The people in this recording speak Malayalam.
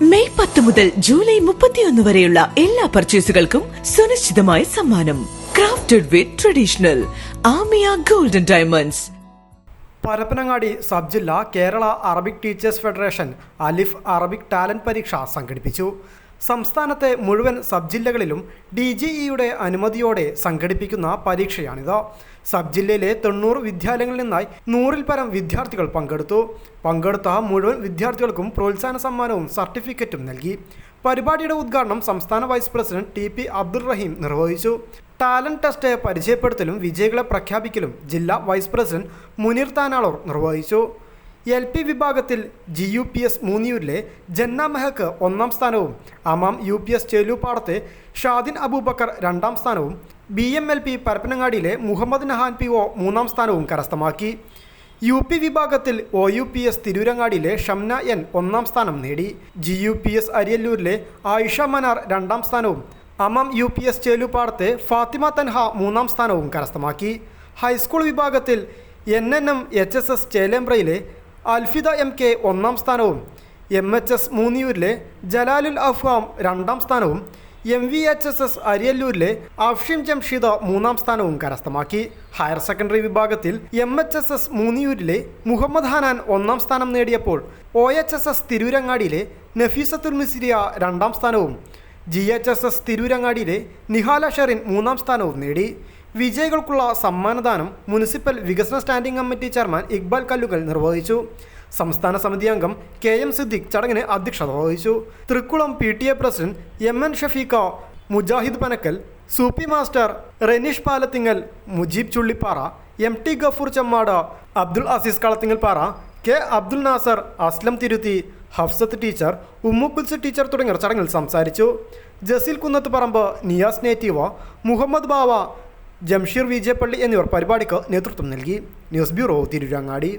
മെയ് പത്ത് മുതൽ ജൂലൈ മുപ്പത്തിയൊന്ന് വരെയുള്ള എല്ലാ പർച്ചേസുകൾക്കും സുനിശ്ചിതമായ സമ്മാനം. Crafted with traditional Amiya golden diamonds Parappanangadi sub ജില്ല Kerala Arabic teachers federation Alif Arabic talent പരീക്ഷ സംഘടിപ്പിച്ചു. സംസ്ഥാനത്തെ മുഴുവൻ സബ് ജില്ലകളിലും ഡി ജി ഇയുടെ അനുമതിയോടെ സംഘടിപ്പിക്കുന്ന പരീക്ഷയാണിത്. സബ് ജില്ലയിലെ തൊണ്ണൂറ് വിദ്യാലയങ്ങളിൽ നിന്നായി നൂറിൽ പരം വിദ്യാർത്ഥികൾ പങ്കെടുത്തു. പങ്കെടുത്ത മുഴുവൻ വിദ്യാർത്ഥികൾക്കും പ്രോത്സാഹന സമ്മാനവും സർട്ടിഫിക്കറ്റും നൽകി. പരിപാടിയുടെ ഉദ്ഘാടനം സംസ്ഥാന vice president T P Abdul Raheem നിർവഹിച്ചു. ടാലന്റ് ടെസ്റ്റ് പരിചയപ്പെടുത്തലും വിജയികളെ പ്രഖ്യാപിക്കലും ജില്ലാ വൈസ് പ്രസിഡന്റ് മുനീർ താനാളൂർ നിർവഹിച്ചു. എൽ പി വിഭാഗത്തിൽ ജി യു പി എസ് മൂന്നിയൂരിലെ ജന്ന മെഹക്ക് ഒന്നാം സ്ഥാനവും അമാം യു പി എസ് ചേലൂപ്പാടത്തെ ഷാദിൻ അബൂബക്കർ രണ്ടാം സ്ഥാനവും ബി എം എൽ പി പരപ്പനങ്ങാടിയിലെ മുഹമ്മദ് നഹാൻ പി ഒ മൂന്നാം സ്ഥാനവും കരസ്ഥമാക്കി. യു പി വിഭാഗത്തിൽ ഒ യു പി എസ് തിരൂരങ്ങാടിയിലെ ഷംന എൻ ഒന്നാം സ്ഥാനം നേടി. ജി യു പി എസ് അരിയല്ലൂരിലെ ആയിഷ മനാർ രണ്ടാം സ്ഥാനവും അമം യു പി എസ് ചേലുപാടത്തെ ഫാത്തിമ തൻഹ മൂന്നാം സ്ഥാനവും കരസ്ഥമാക്കി. ഹൈസ്കൂൾ വിഭാഗത്തിൽ N N M H S S ചേലേമ്പ്രയിലെ Alfida M K ഒന്നാം സ്ഥാനവും എം എച്ച് എസ് മൂന്നിയൂരിലെ ജലാലുൽ അഫ്ഹാം രണ്ടാം സ്ഥാനവും M V H S S അരിയല്ലൂരിലെ Afshim Jamsheeda മൂന്നാം സ്ഥാനവും കരസ്ഥമാക്കി. ഹയർ സെക്കൻഡറി വിഭാഗത്തിൽ എം എച്ച് എസ് എസ് മൂന്നിയൂരിലെ മുഹമ്മദ് ഹനാൻ ഒന്നാം സ്ഥാനം നേടിയപ്പോൾ ഒ എച്ച് എസ് എസ് തിരൂരങ്ങാടിയിലെ നഫീസത്തുൽ മിസിരിയ രണ്ടാം സ്ഥാനവും ജി എച്ച് എസ് എസ് തിരൂരങ്ങാടിയിലെ നിഹാല ഷെറിൻ മൂന്നാം സ്ഥാനവും നേടി. വിജയികൾക്കുള്ള സമ്മാനദാനം മുനിസിപ്പൽ വികസന standing committee chairman Iqbal Kallukal നിർവഹിച്ചു. സംസ്ഥാന സമിതി അംഗം കെ എം സിദ്ദിഖ് ചടങ്ങിന് അധ്യക്ഷത വഹിച്ചു. Thrikkulam P T A president M N Shafeeqa Mujahid Panakkal Sooppi master Reneesh Palathingal Mujeeb Chullippara M T Gafoor Chammada Abdul Azeez Kalathingalpara K Abdul Nasar Aslam Thiruthi Hafsath teacher ഉമ്മുക്കുൽസ് teacher തുടങ്ങിയവർ ചടങ്ങിൽ സംസാരിച്ചു. ജസീൽ കുന്നത്ത് പറമ്പ് നിയാസ് നേറ്റീവ മുഹമ്മദ് ബാവ ജംഷീർ വിജയപ്പള്ളി എന്നിവർ പരിപാടിക്ക് നേതൃത്വം നൽകി. News bureau Tirurangadi.